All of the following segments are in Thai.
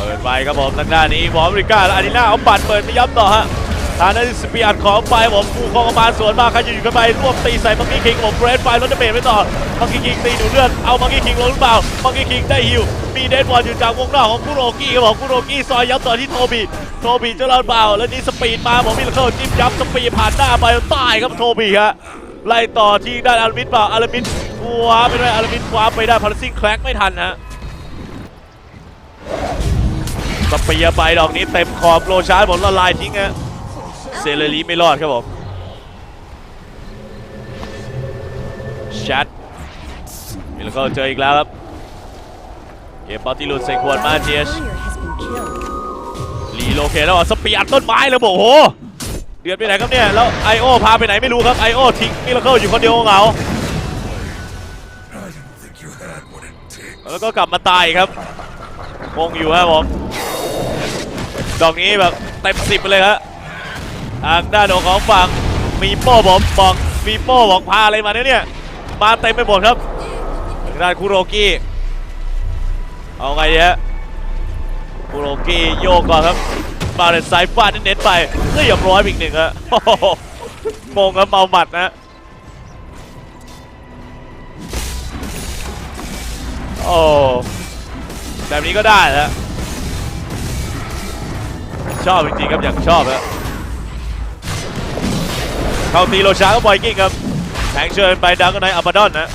เปิดไปครับผมทางด้านนี้บอมริก้าและอารีนาเอาปัดเปิดไม่ยับต่อฮะทางด้านสปีอัดของไปผมฟูคองมาสวนมาใครจะอยู่กันไปรวบตีใส่มังกี้คิงผมเบรดไฟลดดเมจไปต่อมังกี้คิงตีดูเลือดเอามังกี้คิงลงหรือเปล่ามังกี้คิงได้ฮิวมีเดดบอลอยู่จากวงนอกของคุโรกี้ครับผมคุโรกี้ซอยยับต่อที่โทบีโทบีเจ้าลาเปล่าแล้วนี่สปีดมาผมมีเข้าจิ้มยับสปีดผ่านหน้าไปตายครับโทบีฮะไล่ต่อที่ด้านอารามิดเปล่าอารามิดคว้าไปได้อารามิดคว้าไปได้พาราซิงแคลกไม่ทันฮะ สเปียไปดอกนี้เต็มขอบโลชาร์ดหมดละลายทิ้งฮะเซเลรีไม่รอดครับผมชัดมิลเคิลเจออีกแล้วครับ เกมบอลที่หลุดใส่ขวดมาเจสรีโลเคแล้วสเปียร์ต้นไม้เลยบอกโอ้โห เดือดไปไหนครับเนี่ย แล้วไอโอพาไปไหนไม่รู้ครับไอโอทิ้งมิลเคิลอยู่คนเดียวเหงาแล้วก็กลับมาตายครับงงอยู่ครับผม ดอกนี้แบบเต็มสิบไปเลยครับทางด้านของฝั่งมีโป้ผมบอกมีโป้บอกพาอะไรมาเนี่ย มาเต็มไปหมดครับทางด้านคุโรกิเอาไงดีฮะคุโรกิโยกก่อนครับมาเลยสายฟาดเน้นไปเรียบร้อยอีกหนึ่งครับงงครับเมาหมัดนะโอ้แบบนี้ก็ได้แล้ว ชอบจริงๆครับอย่างชอบแล้วเข้าตีโลชาก็บอยกิ้งครับแทงเชิญไปดังกันในอัปดอนนะ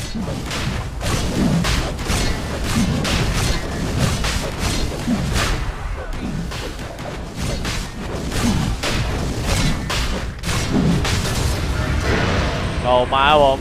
เข้ามาครับผม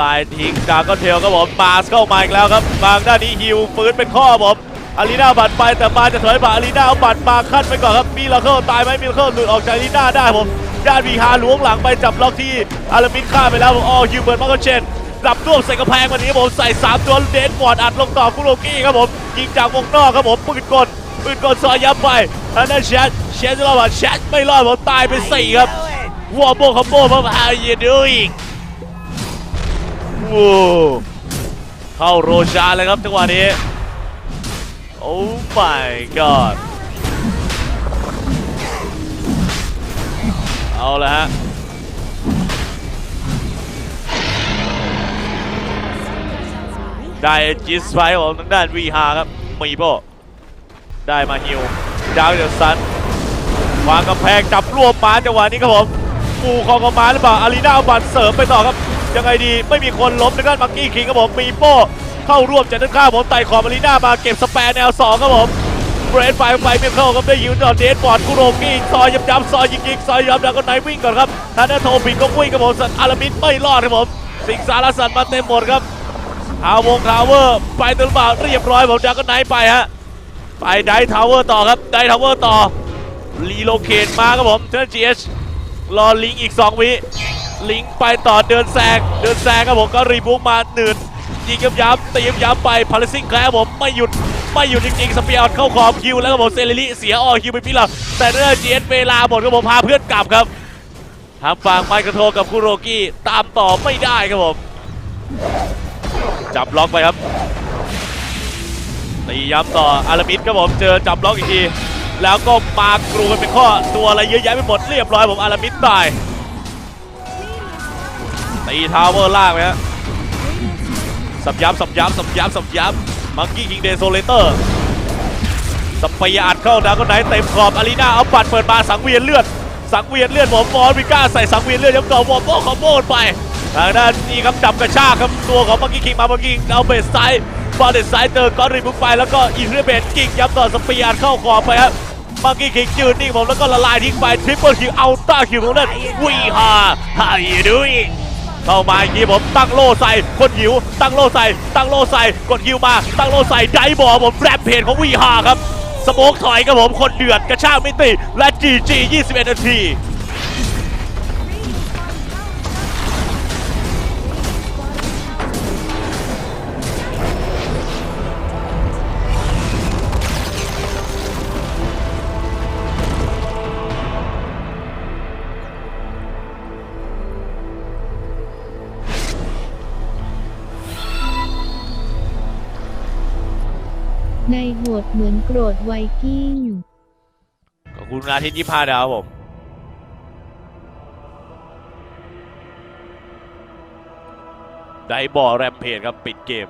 ลายทิ้งกาก็เทลครับผมมาสเข้ามาอีกแล้วครับบางด้านนี้ฮิวฟื้นเป็นข้อผม อารีนาบัตรไปแต่มาจะถอยมาอารีนาเอาบัตรมาขั้นไปก่อนครับมีลาเคิลตายไหมมีลาเคิลหลุดออกจากอารีนาได้ผมด้านวีฮาหลวงหลังไปจับล็อกที่อารามินฆ่าไปแล้วผมอ๋อฮิวเบิร์ดมาร์กเชนดับร่วมใส่กระแพงวันนี้ผมใส่ 3 ตัวเดนบอร์ดอัดลงต่อคุโรกี้ครับผมยิงจากวงนอกครับผมปืนกลปืนกลซอยยับไปทางด้านแชทแชทจะรอดแชทไม่รอดผมตายไปสี่ครับวัวโบคอมโบครับ how you doing โว้เข้าโรชาเลยครับจังหวะนี้ โอ้ my god เอาละฮะได้จิสไปของทางด้านวีฮาครับมีโบได้มาฮิวดาวเดลซันวางกำแพงจับรวบมาจังหวะนี้ครับผมปูคองกมาหรือเปล่าอารีนาเอาบัตรเสริมไปต่อครับยังไงดีไม่มีคนล้มทางด้านมังกี้คิงครับผมมีโป้ เข้าร่วมจากด้านข้างผมไต่ขอบอารีนามาเก็บสแปร์แนวสองครับผมเบรดไฟไฟไม่เข้าครับได้ยิวจอเดนบอร์ดคุโรกี้ซอยยับยับซอยยิงยิงซอยยับแล้วก็ไนวิ่งก่อนครับทางด้านโทบินก็วิ่งครับผมสัตว์อารามิดไม่รอดครับผมสิงสารสัตว์มาเต็มหมดครับทาวงทาวเวอร์ไปตัวเปล่าเรียบร้อยผมจากก็ไนไปฮะไปไดทาวเวอร์ต่อครับไดทาวเวอร์ต่อรีโลเคทมาครับผมเทนจีเอชรอลิงอีก 2 วิลิงไปต่อเดินแซงเดินแซงครับผมก็รีบุกมาหนืด ยิงย้ำย้ำตีย้ำย้ำไปพาริซิงแคลร์ผมไม่หยุดไม่หยุดจริงๆ สเปียร์เข้าขอบคิวแล้วครับผมเซเลริเสียออกคิวไปพี่ละแต่เรื่องจีเอสเวลาหมดครับผมพาเพื่อนกลับครับทางฝั่งไมค์กระโทกับคุโรกิตามต่อไม่ได้ครับผมจับล็อกไปครับตีย้ำต่ออารามิดครับผมเจอจับล็อกอีกทีแล้วก็มากรูกันเป็นข้อตัวอะไรเยอะแยะไปหมดเรียบร้อยผมอารามิดตายตีทาวเวอร์ล่างไปฮะ สับยับสับยับสับยับสับยับมังกี้คิงเดโซเลเตอร์สเปียร์อัดเข้าดาวก็ไหนเต็มขอบอารีนาเอาปัดเปิดมาสังเวียนเลือด สังเวียนเลือดผมมอนวิก้าใส่สังเวียนเลือดย้ำต่อวอร์โบคอมโบไปทางด้านนี้ครับจับกระชากครับตัวของมังกี้คิงมามังกี้เอาเบสไซด์บอลเดสไซด์เจอก็รีบุกไปแล้วก็อินเรเบสกิ้งย้ำต่อสเปียร์อัดเข้าขอบไปครับมังกี้คิงยืนนิ่งผมแล้วก็ละลายทิ้งไปทริปเปิลคิวเอาต้าคิวของนั่นวีฮา how you doing เข้ามาอีกทีผมตั้งโล่ใส่คนหิว ตั้งโล่ใส่ ตั้งโล่ใส่กดหิวมา ตั้งโล่ใส่ไดบอผมแรปเพจของวีฮาครับสโมกถอยครับผมคนเดือดกระชากมิติและจีจี21 นาที ในโหดเหมือนโกรธไวกิ้ง ขอบคุณอาทิตย์ยี่ห้าดาวครับผม ได้บอแรมเพจครับ ปิดเกม